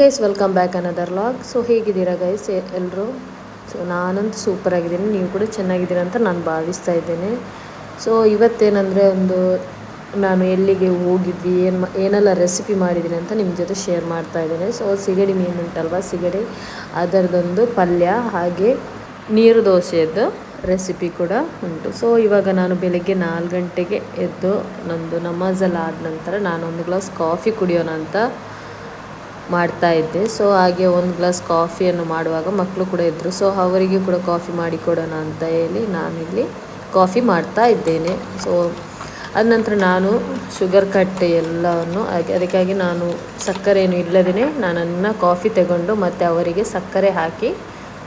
Guys welcome back another vlog so ಹೇಗಿದ್ದೀರಾ guys ಎಲ್ಲರೂ so ನಾನಂತೂ ಸೂಪರ್ ಆಗಿದ್ದೀನಿ. ನೀವು ಕೂಡ ಚೆನ್ನಾಗಿದ್ದೀರಾ ಅಂತ ನಾನು ಭಾವಿಸ್ತಾ ಇದ್ದೇನೆ. ಸೊ ಇವತ್ತೇನಂದರೆ ಒಂದು ನಾನು ಎಲ್ಲಿಗೆ ಹೋಗಿದ್ವಿ, ಏನು ಏನೆಲ್ಲ ರೆಸಿಪಿ ಮಾಡಿದ್ದೀನಿ ಅಂತ ನಿಮ್ಮ ಜೊತೆ ಶೇರ್ ಮಾಡ್ತಾ ಇದ್ದೇನೆ. ಸೊ ಸಿಗಡಿ ಮೀನು ಉಂಟಲ್ವ ಸಿಗಡಿ? ಅದರದೊಂದು ಪಲ್ಯ, ಹಾಗೆ ನೀರು ದೋಸೆಯದ್ದು ರೆಸಿಪಿ ಕೂಡ ಉಂಟು. ಸೊ ಇವಾಗ ನಾನು ಬೆಳಗ್ಗೆ ನಾಲ್ಕು ಗಂಟೆಗೆ ಎದ್ದು ನಂದು ನಮಾಜೆಲ್ಲ ಆದ ನಂತರ ನಾನು ಒಂದು ಗ್ಲಾಸ್ ಕಾಫಿ ಕುಡಿಯೋಣ ಅಂತ ಮಾಡ್ತಾ ಇದ್ದೆ. ಸೊ ಹಾಗೆ ಒಂದು ಗ್ಲಾಸ್ ಕಾಫಿಯನ್ನು ಮಾಡುವಾಗ ಮಕ್ಕಳು ಕೂಡ ಇದ್ದರು ಸೊ ಅವರಿಗೆ ಕೂಡ ಕಾಫಿ ಮಾಡಿ ಕೊಡೋಣ ಅಂತ ಹೇಳಿ ನಾನಿಲ್ಲಿ ಕಾಫಿ ಮಾಡ್ತಾ ಇದ್ದೇನೆ. ಸೊ ಅದ ನಂತರ ನಾನು ಶುಗರ್ ಕಟ್ಟೆ ಎಲ್ಲವನ್ನು ಅದಕ್ಕಾಗಿ ನಾನು ಸಕ್ಕರೆಯನ್ನು ಇಲ್ಲದೇ ನಾನನ್ನು ಕಾಫಿ ತಗೊಂಡು ಮತ್ತು ಅವರಿಗೆ ಸಕ್ಕರೆ ಹಾಕಿ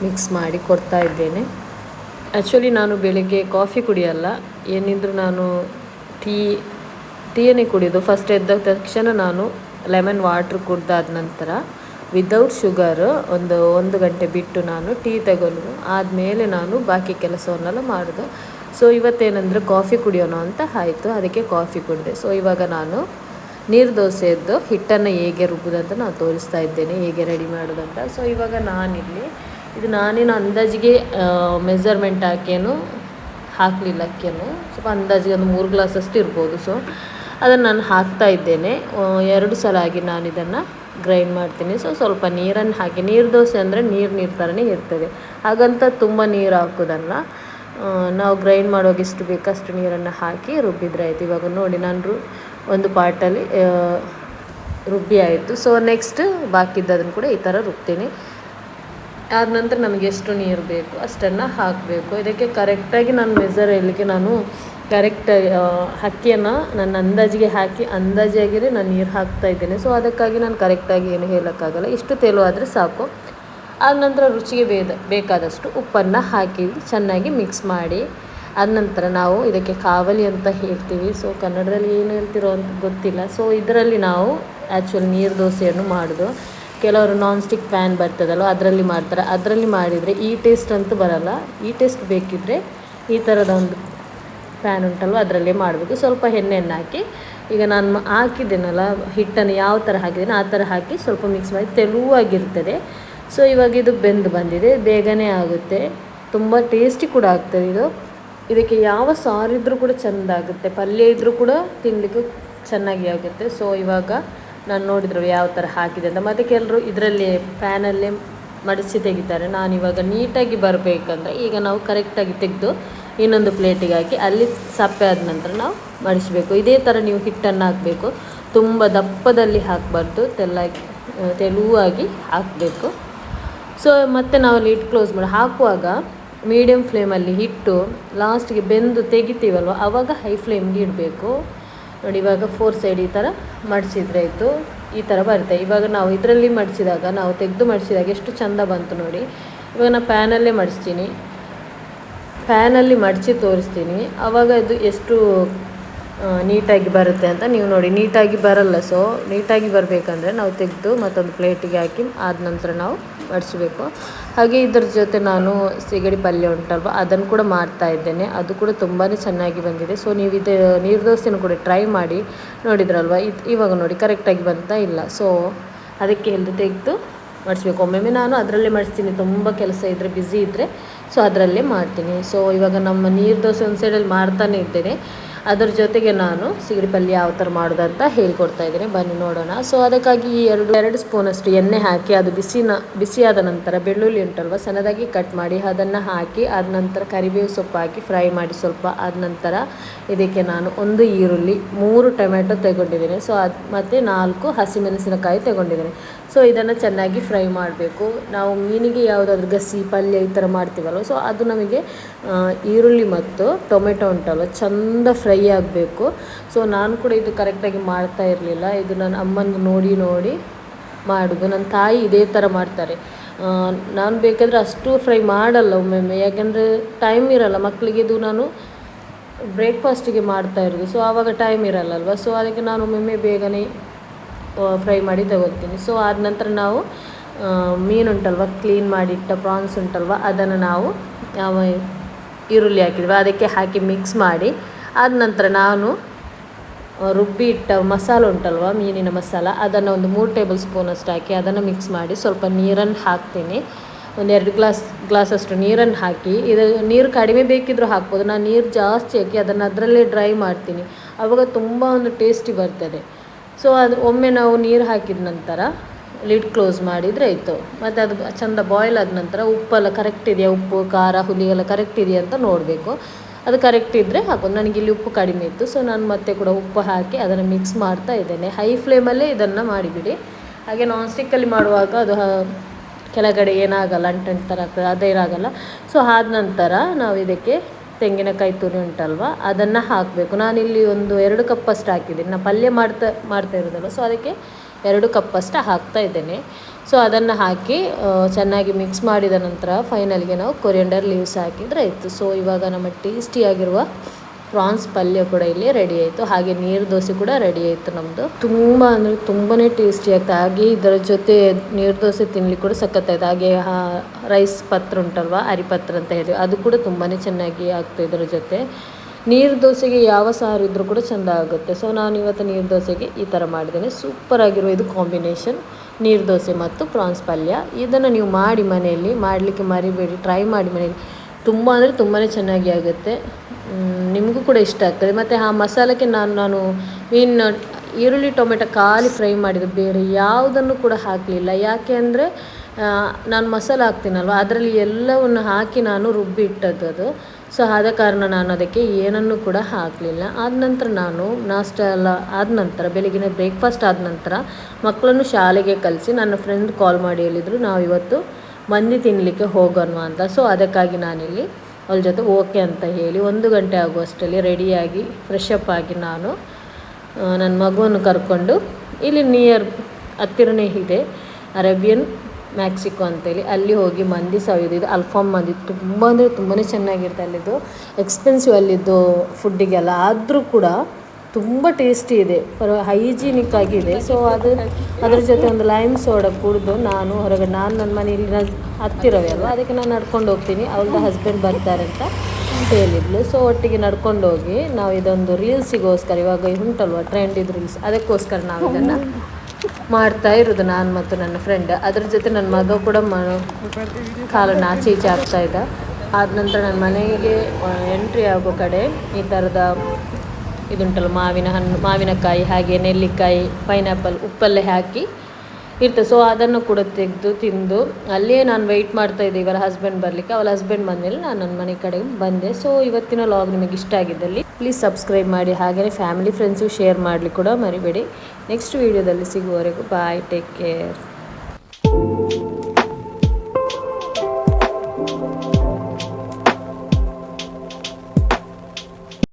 ಮಿಕ್ಸ್ ಮಾಡಿ ಕೊಡ್ತಾ ಇದ್ದೇನೆ. ಆ್ಯಕ್ಚುಲಿ ನಾನು ಬೆಳಿಗ್ಗೆ ಕಾಫಿ ಕುಡಿಯಲ್ಲ. ಏನಿದ್ರು ನಾನು ಟೀ, ಟೀಯನ್ನೇ ಕುಡಿಯೋದು. ಫಸ್ಟ್ ಎದ್ದ ತಕ್ಷಣ ನಾನು ಲೆಮನ್ ವಾಟ್ರ್ ಕುಡ್ದಾದ ನಂತರ ವಿದೌಟ್ ಶುಗರ್ ಒಂದು ಒಂದು ಗಂಟೆ ಬಿಟ್ಟು ನಾನು ಟೀ ತಗೊಂಡು ಆದಮೇಲೆ ನಾನು ಬಾಕಿ ಕೆಲಸವನ್ನೆಲ್ಲ ಮಾಡಿದೆ. ಸೊ ಇವತ್ತೇನೆಂದರೆ ಕಾಫಿ ಕುಡಿಯೋಣ ಅಂತ ಆಯಿತು. ಅದಕ್ಕೆ ಕಾಫಿ ಕುಡಿದೆ. ಸೊ ಇವಾಗ ನಾನು ನೀರು ದೋಸೆಯದ್ದು ಹಿಟ್ಟನ್ನು ಹೇಗೆ ರುಬ್ಬೋದಂತ ನಾನು ತೋರಿಸ್ತಾ ಇದ್ದೇನೆ. ಹೇಗೆ ರೆಡಿ ಮಾಡೋದಂತ. ಸೊ ಇವಾಗ ನಾನಿಲ್ಲಿ ಇದು ನಾನೇನು ಅಂದಾಜಿಗೆ ಮೆಜರ್ಮೆಂಟ್ ಹಾಕೇನು ಹಾಕಲಿಲ್ಲ ಅಕ್ಕಿಯನ್ನು. ಸ್ವಲ್ಪ ಅಂದಾಜಿಗೆ ಒಂದು ಮೂರು ಗ್ಲಾಸಷ್ಟು ಇರ್ಬೋದು. ಸೊ ಅದನ್ನು ನಾನು ಹಾಕ್ತಾ ಇದ್ದೇನೆ. ಎರಡು ಸಲ ಆಗಿ ನಾನು ಇದನ್ನು ಗ್ರೈಂಡ್ ಮಾಡ್ತೀನಿ. ಸೊ ಸ್ವಲ್ಪ ನೀರನ್ನು ಹಾಕಿ, ನೀರು ದೋಸೆ ಅಂದರೆ ನೀರು ನೀರು ಥರನೇ ಇರ್ತದೆ. ಹಾಗಂತ ತುಂಬ ನೀರು ಹಾಕೋದಲ್ಲ. ನಾವು ಗ್ರೈಂಡ್ ಮಾಡೋಕೆ ಎಷ್ಟು ಬೇಕಷ್ಟು ನೀರನ್ನು ಹಾಕಿ ರುಬ್ಬಿದ್ರೆ ಆಯಿತು. ಇವಾಗ ನೋಡಿ, ನಾನು ಒಂದು ಪಾಟಲ್ಲಿ ರುಬ್ಬಿ ಆಯಿತು. ಸೊ ನೆಕ್ಸ್ಟ್ ಬಾಕಿದ್ದದನ್ನು ಕೂಡ ಈ ಥರ ರುಬ್ತೀನಿ. ಆದ ನಂತರ ನಮಗೆ ಎಷ್ಟು ನೀರು ಬೇಕು ಅಷ್ಟನ್ನು ಹಾಕಬೇಕು. ಇದಕ್ಕೆ ಕರೆಕ್ಟಾಗಿ ನಾನು ಮೆಸರ್ ಹೇಳಲಿಕ್ಕೆ ನಾನು ಕರೆಕ್ಟ್ ಅಕ್ಕಿಯನ್ನು ನನ್ನ ಅಂದಾಜಿಗೆ ಹಾಕಿ ಅಂದಾಜಾಗಿಯೇ ನಾನು ನೀರು ಹಾಕ್ತಾ ಇದ್ದೇನೆ. ಸೊ ಅದಕ್ಕಾಗಿ ನಾನು ಕರೆಕ್ಟಾಗಿ ಏನು ಹೇಳೋಕ್ಕಾಗಲ್ಲ. ಇಷ್ಟು ತೆಲು ಆದರೆ ಸಾಕು. ಆದ ನಂತರ ರುಚಿಗೆ ಬೇದ, ಬೇಕಾದಷ್ಟು ಉಪ್ಪನ್ನು ಹಾಕಿ, ಚೆನ್ನಾಗಿ ಮಿಕ್ಸ್ ಮಾಡಿ. ಆದ ನಂತರ ನಾವು ಇದಕ್ಕೆ ಕಾವಲಿ ಅಂತ ಹೇಳ್ತೀವಿ. ಸೊ ಕನ್ನಡದಲ್ಲಿ ಏನು ಹೇಳ್ತಿರೋ ಅಂತ ಗೊತ್ತಿಲ್ಲ. ಸೊ ಇದರಲ್ಲಿ ನಾವು ಆ್ಯಕ್ಚುಲಿ ನೀರು ದೋಸೆಯನ್ನು ಮಾಡೋದು. ಕೆಲವರು ನಾನ್ ಸ್ಟಿಕ್ ಪ್ಯಾನ್ ಬರ್ತದಲ್ಲ, ಅದರಲ್ಲಿ ಮಾಡ್ತಾರೆ. ಅದರಲ್ಲಿ ಮಾಡಿದರೆ ಈ ಟೇಸ್ಟ್ ಅಂತೂ ಬರಲ್ಲ. ಈ ಟೇಸ್ಟ್ ಬೇಕಿದ್ದರೆ ಈ ಥರದ ಒಂದು ಪ್ಯಾನ್ ಉಂಟಲ್ವ, ಅದರಲ್ಲೇ ಮಾಡಬೇಕು. ಸ್ವಲ್ಪ ಎಣ್ಣೆಯನ್ನು ಹಾಕಿ, ಈಗ ನಾನು ಹಾಕಿದ್ದೇನಲ್ಲ, ಹಿಟ್ಟನ್ನು ಯಾವ ಥರ ಹಾಕಿದ್ದೇನೆ, ಆ ಥರ ಹಾಕಿ ಸ್ವಲ್ಪ ಮಿಕ್ಸ್ ಮಾಡಿ, ತೆಳುವಾಗಿರ್ತದೆ. ಸೊ ಇವಾಗ ಇದು ಬೆಂದು ಬಂದಿದೆ, ಬೇಗನೆ ಆಗುತ್ತೆ. ತುಂಬ ಟೇಸ್ಟಿ ಕೂಡ ಆಗ್ತದೆ ಇದು. ಇದಕ್ಕೆ ಯಾವ ಸಾರಿದ್ರೂ ಕೂಡ ಚೆಂದ ಆಗುತ್ತೆ. ಪಲ್ಯ ಇದ್ದರೂ ಕೂಡ ತಿನ್ನಲಿಕ್ಕೂ ಚೆನ್ನಾಗಿ ಆಗುತ್ತೆ. ಸೊ ಇವಾಗ ನಾನು ನೋಡಿದ್ರು ಯಾವ ಥರ ಹಾಕಿದೆ ಅಂತ. ಮತ್ತು ಕೆಲರು ಇದರಲ್ಲಿ ಪ್ಯಾನಲ್ಲೇ ಮಡಿಸಿ ತೆಗಿತಾರೆ. ನಾನು ಇವಾಗ ನೀಟಾಗಿ ಬರಬೇಕಂದ್ರೆ ಈಗ ನಾವು ಕರೆಕ್ಟಾಗಿ ತೆಗೆದು ಇನ್ನೊಂದು ಪ್ಲೇಟಿಗೆ ಹಾಕಿ ಅಲ್ಲಿ ಸಪ್ಪೆ ಆದ ನಂತರ ನಾವು ಮಡಿಸಬೇಕು. ಇದೇ ಥರ ನೀವು ಹಿಟ್ಟನ್ನು ಹಾಕಬೇಕು. ತುಂಬ ದಪ್ಪದಲ್ಲಿ ಹಾಕಬಾರ್ದು. ತೆಲ್ಲಾಗಿ ತೆಳುವಾಗಿ ಹಾಕಬೇಕು. ಸೊ ಮತ್ತೆ ನಾವು ಹಿಟ್ಟು ಕ್ಲೋಸ್ ಮಾಡಿ ಹಾಕುವಾಗ ಮೀಡಿಯಮ್ ಫ್ಲೇಮಲ್ಲಿ ಹಿಟ್ಟು ಲಾಸ್ಟಿಗೆ ಬೆಂದು ತೆಗಿತೀವಲ್ವ ಆವಾಗ ಹೈ ಫ್ಲೇಮ್ಗೆ ಇಡಬೇಕು. ನೋಡಿ, ಇವಾಗ ಫೋರ್ ಸೈಡ್ ಈ ಥರ ಮಡಿಸಿದ್ರೆ ಆಯಿತು. ಈ ಥರ ಬರುತ್ತೆ. ಇವಾಗ ನಾವು ಇದರಲ್ಲಿ ಮಡಿಸಿದಾಗ, ನಾವು ತೆಗೆದು ಮಡಿಸಿದಾಗ ಎಷ್ಟು ಚೆಂದ ಬಂತು ನೋಡಿ. ಇವಾಗ ನಾನು ಪ್ಯಾನಲ್ಲೇ ಮಡಿಸ್ತೀನಿ. ಪ್ಯಾನಲ್ಲಿ ಮಡಚಿ ತೋರಿಸ್ತೀನಿ. ಆವಾಗ ಇದು ಎಷ್ಟು ನೀಟಾಗಿ ಬರುತ್ತೆ ಅಂತ ನೀವು ನೋಡಿ. ನೀಟಾಗಿ ಬರಲ್ಲ. ಸೊ ನೀಟಾಗಿ ಬರಬೇಕಂದ್ರೆ ನಾವು ತೆಗೆದು ಮತ್ತೊಂದು ಪ್ಲೇಟಿಗೆ ಹಾಕಿ ಆದ ನಂತರ ನಾವು ಮಡಿಸ್ಬೇಕು ಹಾಗೆ ಇದ್ರ ಜೊತೆ ನಾನು ಸಿಗಡಿ ಪಲ್ಯ ಉಂಟಲ್ವ, ಅದನ್ನು ಕೂಡ ಮಾಡ್ತಾ ಇದ್ದೇನೆ. ಅದು ಕೂಡ ತುಂಬಾ ಚೆನ್ನಾಗಿ ಬಂದಿದೆ. ಸೊ ನೀವು ಇದು ನೀರು ದೋಸೆನೂ ಕೂಡ ಟ್ರೈ ಮಾಡಿ ನೋಡಿದ್ರಲ್ವ? ಇದು ಇವಾಗ ನೋಡಿ ಕರೆಕ್ಟಾಗಿ ಬಂತಾ ಇಲ್ಲ. ಸೊ ಅದಕ್ಕೆ ಎಲ್ಲಿ ತೆಗೆದು ಮಾಡಿಸ್ಬೇಕು. ಒಮ್ಮೊಮ್ಮೆ ನಾನು ಅದರಲ್ಲೇ ಮಾಡಿಸ್ತೀನಿ. ತುಂಬ ಕೆಲಸ ಇದ್ದರೆ ಬ್ಯುಸಿ ಇದ್ದರೆ ಸೊ ಅದರಲ್ಲೇ ಮಾಡ್ತೀನಿ. ಸೊ ಇವಾಗ ನಮ್ಮ ನೀರು ದೋಸೆ ಒಂದು ಸೈಡಲ್ಲಿ ಮಾಡ್ತಾನೆ ಇದ್ದೇನೆ. ಅದರ ಜೊತೆಗೆ ನಾನು ಸಿಗಡಿ ಪಲ್ಯ ಯಾವ ಥರ ಮಾಡೋದಂತ ಹೇಳ್ಕೊಡ್ತಾ ಇದ್ದೀನಿ. ಬನ್ನಿ ನೋಡೋಣ. ಸೊ ಅದಕ್ಕಾಗಿ ಎರಡು ಎರಡು ಸ್ಪೂನಷ್ಟು ಎಣ್ಣೆ ಹಾಕಿ, ಅದು ಬಿಸಿನ, ಬಿಸಿಯಾದ ನಂತರ ಬೆಳ್ಳುಳ್ಳಿ ಉಂಟಲ್ವ, ಸಣ್ಣದಾಗಿ ಕಟ್ ಮಾಡಿ ಅದನ್ನು ಹಾಕಿ ಆದ ನಂತರ ಕರಿಬೇವು ಸೊಪ್ಪು ಹಾಕಿ ಫ್ರೈ ಮಾಡಿ ಸ್ವಲ್ಪ ಆದ ನಂತರ ಇದಕ್ಕೆ ನಾನು ಒಂದು ಈರುಳ್ಳಿ, ಮೂರು ಟೊಮೆಟೊ ತಗೊಂಡಿದ್ದೀನಿ. ಸೊ ಅದು ಮತ್ತು ನಾಲ್ಕು ಹಸಿಮೆಣಸಿನಕಾಯಿ ತಗೊಂಡಿದ್ದೀನಿ. ಸೊ ಇದನ್ನು ಚೆನ್ನಾಗಿ ಫ್ರೈ ಮಾಡಬೇಕು. ನಾವು ಮೀನಿಗೆ ಯಾವುದಾದ್ರೂ ಗಸಿ ಪಲ್ಯ ಈ ಥರ ಮಾಡ್ತೀವಲ್ವ ಸೊ ಅದು ನಮಗೆ ಈರುಳ್ಳಿ ಮತ್ತು ಟೊಮೆಟೊ ಉಂಟಲ್ವ, ಚೆಂದ ಫ್ರೈ ಆಗಬೇಕು. ಸೊ ನಾನು ಕೂಡ ಇದು ಕರೆಕ್ಟಾಗಿ ಮಾಡ್ತಾ ಇರಲಿಲ್ಲ. ಇದು ನನ್ನ ಅಮ್ಮನ ನೋಡಿ ನೋಡಿ ಮಾಡೋದು. ನನ್ನ ತಾಯಿ ಇದೇ ಥರ ಮಾಡ್ತಾರೆ. ನಾನು ಬೇಕಾದರೆ ಅಷ್ಟು ಫ್ರೈ ಮಾಡಲ್ಲ ಒಮ್ಮೊಮ್ಮೆ. ಯಾಕೆಂದರೆ ಟೈಮ್ ಇರಲ್ಲ. ಮಕ್ಕಳಿಗೆ ಇದು ನಾನು ಬ್ರೇಕ್ಫಾಸ್ಟಿಗೆ ಮಾಡ್ತಾ ಇರೋದು. ಸೊ ಆವಾಗ ಟೈಮ್ ಇರಲ್ಲಲ್ವ? ಸೊ ಅದಕ್ಕೆ ನಾನು ಒಮ್ಮೊಮ್ಮೆ ಬೇಗನೆ ಫ್ರೈ ಮಾಡಿ ತಗೋತೀನಿ. ಸೊ ಆದ ನಂತರ ನಾವು ಮೀನು ಉಂಟಲ್ವ? Clean ಮಾಡಿಟ್ಟ France ಉಂಟಲ್ವ? ಅದನ್ನು ನಾವು ಈರುಳ್ಳಿ ಹಾಕಿದ್ವಿ. ಅದಕ್ಕೆ ಹಾಕಿ ಮಿಕ್ಸ್ ಮಾಡಿ. ಆದ ನಂತರ ನಾನು ರುಬ್ಬಿ ಇಟ್ಟ ಮಸಾಲ ಉಂಟಲ್ವ, ಮೀನಿನ ಮಸಾಲ, ಅದನ್ನು ಒಂದು ಮೂರು ಟೇಬಲ್ ಸ್ಪೂನ್ ಅಷ್ಟು ಹಾಕಿ ಅದನ್ನು ಮಿಕ್ಸ್ ಮಾಡಿ ಸ್ವಲ್ಪ ನೀರನ್ನು ಹಾಕ್ತೀನಿ. ಒಂದು ಎರಡು ಗ್ಲಾಸ್, ಗ್ಲಾಸಷ್ಟು ನೀರನ್ನು ಹಾಕಿ, ಇದು ನೀರು ಕಡಿಮೆ ಬೇಕಿದ್ದರೂ ಹಾಕ್ಬೋದು, ನಾನು ನೀರು ಜಾಸ್ತಿ ಹಾಕಿ ಅದನ್ನು ಅದರಲ್ಲೇ ಡ್ರೈ ಮಾಡ್ತೀನಿ. ಆವಾಗ ತುಂಬ ಒಂದು ಟೇಸ್ಟಿ ಬರ್ತದೆ. ಸೊ ಅದು ಒಮ್ಮೆ ನಾವು ನೀರು ಹಾಕಿದ ನಂತರ ಲಿಡ್ ಕ್ಲೋಸ್ ಮಾಡಿದರೆ ಆಯಿತು. ಮತ್ತು ಅದು ಚಂದ ಬಾಯ್ಲ್ ಆದ ನಂತರ ಉಪ್ಪೆಲ್ಲ ಕರೆಕ್ಟ್ ಇದೆಯಾ ಉಪ್ಪು, ಖಾರ ಹುಲಿ ಎಲ್ಲ ಕರೆಕ್ಟ್ ಇದೆಯಾ ಅಂತ ನೋಡಬೇಕು. ಅದು ಕರೆಕ್ಟ್ ಇದ್ದರೆ ಹಾಕೋದು ನನಗೆ ಇಲ್ಲಿ ಉಪ್ಪು ಕಡಿಮೆ ಇತ್ತು ಸೊ ನಾನು ಮತ್ತೆ ಕೂಡ ಉಪ್ಪು ಹಾಕಿ ಅದನ್ನು ಮಿಕ್ಸ್ ಮಾಡ್ತಾ ಇದ್ದೇನೆ. ಹೈ ಫ್ಲೇಮಲ್ಲೇ ಇದನ್ನು ಮಾಡಿಬಿಡಿ. ಹಾಗೆ ನಾನ್ ಸ್ಟಿಕ್ಕಲ್ಲಿ ಮಾಡುವಾಗ ಅದು ಕೆಳಗಡೆ ಏನಾಗಲ್ಲ, ಅಂಟಂಟ್ ಥರ ಆಗ್ತದೆ ಅದೇನಾಗಲ್ಲ ಸೊ ಆದ ನಂತರ ನಾವು ಇದಕ್ಕೆ ತೆಂಗಿನಕಾಯಿ ತುರಿ ಉಂಟಲ್ವ, ಅದನ್ನು ಹಾಕಬೇಕು. ನಾನಿಲ್ಲಿ ಒಂದು ಎರಡು ಕಪ್ಪಷ್ಟು ಹಾಕಿದ್ದೀನಿ. ನಾನು ಪಲ್ಯ ಮಾಡ್ತಾ ಮಾಡ್ತಾ ಇರೋದಲ್ಲ ಸೊ ಅದಕ್ಕೆ ಎರಡು ಕಪ್ಪಷ್ಟು ಹಾಕ್ತಾ ಇದ್ದೇನೆ. ಸೊ ಅದನ್ನು ಹಾಕಿ ಚೆನ್ನಾಗಿ ಮಿಕ್ಸ್ ಮಾಡಿದ ನಂತರ ಫೈನಲ್ಗೆ ನಾವು ಕೊರಿಯಂಡರ್ ಲೀವ್ಸ್ ಹಾಕಿದರೆ ಆಯಿತು. ಸೊ ಇವಾಗ ನಮ್ಮ ಟೇಸ್ಟಿಯಾಗಿರುವ ಪ್ರಾನ್ಸ್ ಪಲ್ಯ ಕೂಡ ಇಲ್ಲಿ ರೆಡಿ ಆಯಿತು. ಹಾಗೆ ನೀರು ದೋಸೆ ಕೂಡ ರೆಡಿ ಆಯಿತು ನಮ್ಮದು ತುಂಬ ಅಂದರೆ ತುಂಬಾ ಟೇಸ್ಟಿ ಆಗ್ತದೆ ಹಾಗೆ ಇದರ ಜೊತೆ ನೀರು ದೋಸೆ ತಿನ್ಲಿಕ್ಕೆ ಕೂಡ ಸಖತ್ತಾಯ್ತು. ಹಾಗೆ ರೈಸ್ ಪತ್ರ ಉಂಟಲ್ವ ಅರಿಪತ್ರ ಅಂತ ಹೇಳಿ, ಅದು ಕೂಡ ತುಂಬಾ ಚೆನ್ನಾಗಿ ಆಗ್ತದೆ ಇದರ ಜೊತೆ. ನೀರು ದೋಸೆಗೆ ಯಾವ ಸಾರು ಇದ್ದರೂ ಕೂಡ ಚೆಂದ ಆಗುತ್ತೆ. ಸೊ ನಾನು ಇವತ್ತು ನೀರು ದೋಸೆಗೆ ಈ ಥರ ಮಾಡಿದ್ದೇನೆ. ಸೂಪರ್ ಆಗಿರೋ ಇದು ಕಾಂಬಿನೇಷನ್ ನೀರು ದೋಸೆ ಮತ್ತು ಪ್ರಾನ್ಸ್ ಪಲ್ಯ. ಇದನ್ನು ನೀವು ಮಾಡಿ ಮನೆಯಲ್ಲಿ, ಮಾಡಲಿಕ್ಕೆ ಮರಿಬೇಡಿ ಟ್ರೈ ಮಾಡಿ ಮನೆಯಲ್ಲಿ. ತುಂಬ ಅಂದರೆ ತುಂಬಾ ಚೆನ್ನಾಗಿ ಆಗುತ್ತೆ. ನಿಮಗೂ ಕೂಡ ಇಷ್ಟ ಆಗ್ತದೆ. ಮತ್ತು ಆ ಮಸಾಲಕ್ಕೆ ನಾನು ನಾನು ಮೀನು ಈರುಳ್ಳಿ, ಟೊಮೆಟೊ ಖಾಲಿ ಫ್ರೈ ಮಾಡಿದ್ದು ಬೇರೆ ಯಾವುದನ್ನು ಕೂಡ ಹಾಕಲಿಲ್ಲ. ಯಾಕೆ ಅಂದರೆ ನಾನು ಮಸಾಲ ಹಾಕ್ತೀನಲ್ವ? ಅದರಲ್ಲಿ ಎಲ್ಲವನ್ನು ಹಾಕಿ ನಾನು ರುಬ್ಬಿ ಇಟ್ಟದ್ದು ಅದು. ಸೊ ಆದ ಕಾರಣ ನಾನು ಅದಕ್ಕೆ ಏನನ್ನು ಕೂಡ ಹಾಕಲಿಲ್ಲ. ಆದ ನಂತರ ನಾನು ನಾಷ್ಟ ಎಲ್ಲ ಆದ ನಂತರ ಬೆಳಗಿನ ಬ್ರೇಕ್ಫಾಸ್ಟ್ ಆದ ನಂತರ ಮಕ್ಕಳನ್ನು ಶಾಲೆಗೆ ಕಲಿಸಿ ನನ್ನ ಫ್ರೆಂಡ್ ಕಾಲ್ ಮಾಡಿ ಹೇಳಿದರು, ನಾವು ಇವತ್ತು ಮಂದಿ ತಿನ್ನಲಿಕ್ಕೆ ಹೋಗೋಣ ಅಂತ. ಸೊ ಅದಕ್ಕಾಗಿ ನಾನಿಲ್ಲಿ ಅವ್ರ ಜೊತೆ ಓಕೆ ಅಂತ ಹೇಳಿ ಒಂದು ಗಂಟೆ ಆಗುವಷ್ಟರಲ್ಲಿ ರೆಡಿಯಾಗಿ ಫ್ರೆಶ್ ಅಪ್ ಆಗಿ ನಾನು ನನ್ನ ಮಗುವನ್ನು ಕರ್ಕೊಂಡು ಇಲ್ಲಿ ನಿಯರ್ ಹತ್ತಿರನೇ ಇದೆ ಅರೇಬಿಯನ್ ಮ್ಯಾಕ್ಸಿಕೋ ಅಂತೇಳಿ. ಅಲ್ಲಿ ಹೋಗಿ ಮಂದಿ ಸವಿದಿದ್ದು ಇದು ಅಲ್ಫಾಮ್ ಮಂದಿ ತುಂಬ ಅಂದರೆ ತುಂಬಾ ಚೆನ್ನಾಗಿರುತ್ತೆ ಅಲ್ಲಿದ್ದು. ಎಕ್ಸ್ಪೆನ್ಸಿವ್ ಅಲ್ಲಿದ್ದು ಫುಡ್ಡಿಗೆಲ್ಲ ಆದರೂ ಕೂಡ ತುಂಬ ಟೇಸ್ಟಿ ಇದೆ. ಹೈಜೀನಿಕ್ ಆಗಿದೆ ಸೊ ಅದು ಅದ್ರ ಜೊತೆ ಒಂದು ಲೈಮ್ ಸೋಡಾ ಕುಡಿದು ನಾನು ಹೊರಗಡೆ, ನಾನು ನನ್ನ ಮನೆಯಲ್ಲಿ ಹತ್ತಿರವೇ ಅಲ್ವಾ? ಅದಕ್ಕೆ ನಾನು ನಡ್ಕೊಂಡು ಹೋಗ್ತೀನಿ. ಅವ್ರದ್ದು ಹಸ್ಬೆಂಡ್ ಬರ್ತಾರೆ ಅಂತ ಹೇಳಿದ್ಲು. ಸೊ ಒಟ್ಟಿಗೆ ನಡ್ಕೊಂಡು ಹೋಗಿ ನಾವು ಇದೊಂದು ರೀಲ್ಸಿಗೋಸ್ಕರ ಇವಾಗ ಉಂಟಲ್ವ ಟ್ರೆಂಡ್ ಇದು ರೀಲ್ಸ್ ಅದಕ್ಕೋಸ್ಕರ ನಾವು ಇದನ್ನು ಮಾಡ್ತಾ ಇರೋದು ನಾನು ಮತ್ತು ನನ್ನ ಫ್ರೆಂಡ್ ಅದ್ರ ಜೊತೆ ನನ್ನ ಮಗ ಕೂಡ ಮ ಕಾಲನ್ನು ಆಚೆ ಈಚೆ ಆಗ್ತಾ ಇದ್ದ. ಆದ ನಂತರ ನನ್ನ ಮನೆಗೆ ಎಂಟ್ರಿ ಆಗೋ ಕಡೆ ಈ ಥರದ ಇದುಂಟಲ್ಲ, ಮಾವಿನ ಹಣ್ಣು, ಮಾವಿನಕಾಯಿ, ಹಾಗೆ ನೆಲ್ಲಿಕಾಯಿ ಪೈನಾಪಲ್ ಉಪ್ಪಲ್ಲೇ ಹಾಕಿ ಇರ್ತದೆ ಸೊ ಅದನ್ನು ಕೂಡ ತೆಗೆದು, ತಿಂದು ಅಲ್ಲೇ ನಾನು ವೆಯ್ಟ್ ಮಾಡ್ತಾ ಇದ್ದೆ. ಇವರ ಹಸ್ಬೆಂಡ್ ಬರಲಿಕ್ಕೆ. ಅವಳ ಹಸ್ಬೆಂಡ್ ಬಂದಮೇಲೆ ನಾನು ನನ್ನ ಮನೆ ಕಡೆ ಬಂದೆ. ಸೊ ಇವತ್ತಿನ ಲಾಗ್ ನಿಮಗೆ ಇಷ್ಟ ಆಗಿದ್ದಲ್ಲಿ ಪ್ಲೀಸ್ ಸಬ್ಸ್ಕ್ರೈಬ್ ಮಾಡಿ. ಹಾಗೆಯೇ ಫ್ಯಾಮಿಲಿ ಫ್ರೆಂಡ್ಸು ಶೇರ್ ಮಾಡಲಿ ಕೂಡ ಮರಿಬೇಡಿ. ನೆಕ್ಸ್ಟ್ ವೀಡಿಯೋದಲ್ಲಿ ಸಿಗುವವರೆಗೂ ಬಾಯ್ ಟೇಕ್ ಕೇರ್